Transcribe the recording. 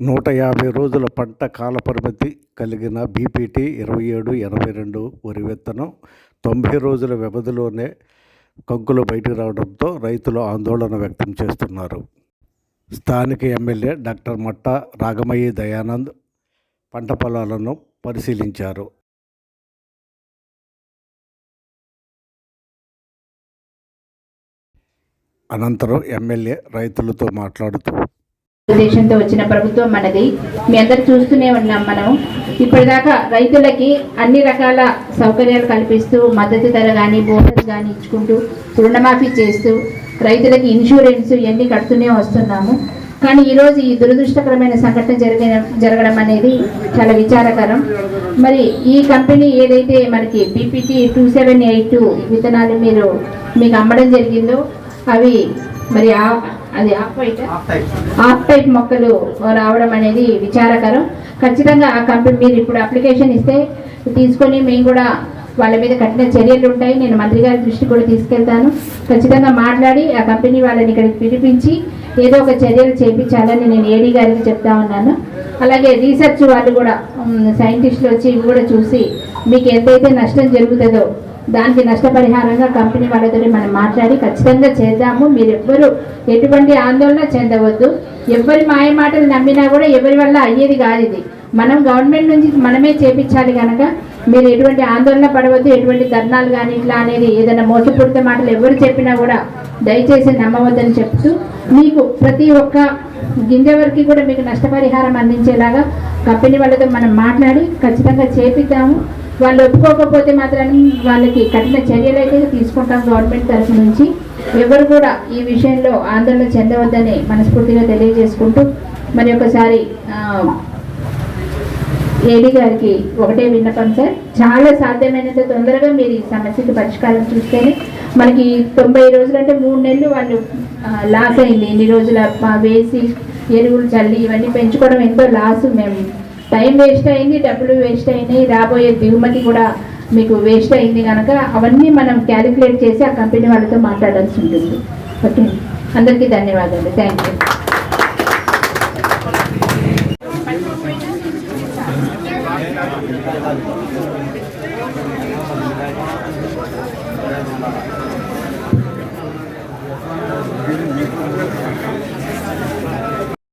నూట యాభై రోజుల పంట కాల పరిమితి కలిగిన బీపీటీ ఇరవై ఏడు ఎనభై రెండు వరి విత్తనం తొంభై రోజుల వ్యవధిలోనే కంకులు బయటకు రావడంతో రైతులు ఆందోళన వ్యక్తం చేస్తున్నారు. స్థానిక ఎమ్మెల్యే డాక్టర్ మట్ట రాగమయ్యి దయానంద్ పంట పొలాలను పరిశీలించారు. అనంతరం ఎమ్మెల్యే రైతులతో మాట్లాడుతూ ఉద్దేశంతో వచ్చిన ప్రభుత్వం మనది. మీ అందరు చూస్తూనే ఉన్నాం మనం ఇప్పటిదాకా రైతులకి అన్ని రకాల సౌకర్యాలు కల్పిస్తూ మద్దతు ధర కానీ బోనస్ కానీ ఇచ్చుకుంటూ రుణమాఫీ చేస్తూ రైతులకి ఇన్సూరెన్స్ ఇవన్నీ కడుతూనే వస్తున్నాము. కానీ ఈరోజు ఈ దురదృష్టకరమైన సంఘటన జరిగిన జరగడం అనేది చాలా విచారకరం. మరి ఈ కంపెనీ ఏదైతే మనకి బీపీటీ టూ సెవెన్ ఎయిట్ విత్తనాలు మీరు మీకు అమ్మడం జరిగిందో అవి మరి ఆ- అది ఆఫ్ టైప్ మొక్కలు రావడం అనేది విచారకరం. ఖచ్చితంగా ఆ కంపెనీ మీరు ఇప్పుడు అప్లికేషన్ ఇస్తే తీసుకొని మేము కూడా వాళ్ళ మీద కఠిన చర్యలు ఉంటాయి. నేను మంత్రి గారి దృష్టి కూడా తీసుకెళ్తాను. ఖచ్చితంగా మాట్లాడి ఆ కంపెనీ వాళ్ళని ఇక్కడికి పిలిపించి ఏదో ఒక చర్యలు చేపించాలని నేను ఏడీ గారికి చెప్తా ఉన్నాను. అలాగే రీసెర్చ్ వాళ్ళు కూడా సైంటిస్టులు వచ్చి ఇవి కూడా చూసి మీకు ఎంతైతే నష్టం జరుగుతుందో దానికి నష్టపరిహారంగా కంపెనీ వాళ్ళతో మనం మాట్లాడి ఖచ్చితంగా చేద్దాము. మీరు ఎవ్వరు ఎటువంటి ఆందోళన చెందవద్దు. ఎవరి మాయ మాటలు నమ్మినా కూడా ఎవరి వల్ల అయ్యేది కాదు ఇది. మనం గవర్నమెంట్ నుంచి మనమే చేపించాలి కనుక మీరు ఎటువంటి ఆందోళన పడవద్దు. ఎటువంటి ధర్నాలు కానీ ఇట్లా అనేది ఏదైనా మోసపూరిత మాటలు ఎవరు చెప్పినా కూడా దయచేసి నమ్మవద్దని చెప్తూ మీకు ప్రతి ఒక్క గింజ వరకు కూడా మీకు నష్టపరిహారం అందించేలాగా కంపెనీ వాళ్ళతో మనం మాట్లాడి ఖచ్చితంగా చేపిద్దాము. వాళ్ళు ఒప్పుకోకపోతే మాత్రం వాళ్ళకి కఠిన చర్యలు అయితే తీసుకుంటాం గవర్నమెంట్ తరఫు నుంచి. ఎవరు కూడా ఈ విషయంలో ఆందోళన చెందవద్దని మనస్ఫూర్తిగా తెలియజేసుకుంటూ మరి ఒకసారి ఏడీ గారికి ఒకటే విన్నపం సార్. చాలా సాధ్యమైనంత తొందరగా మీరు ఈ సమస్యకి పరిష్కారం చూస్తేనే మనకి తొంభై రోజులు అంటే మూడు నెలలు వాళ్ళు లాస్ అయింది. ఇన్ని రోజుల వేసి ఎరువులు చల్లి ఇవన్నీ పెంచుకోవడం ఎంతో లాస్ మేము టైం వేస్ట్ అయింది డబ్బులు వేస్ట్ అయినాయి రాబోయే దిగుమతి కూడా మీకు వేస్ట్ అయింది కనుక అవన్నీ మనం క్యాలిక్యులేట్ చేసి ఆ కంపెనీ వాళ్ళతో మాట్లాడాల్సి ఉంటుంది. ఓకే. అందరికీ ధన్యవాదాలు. Thank you.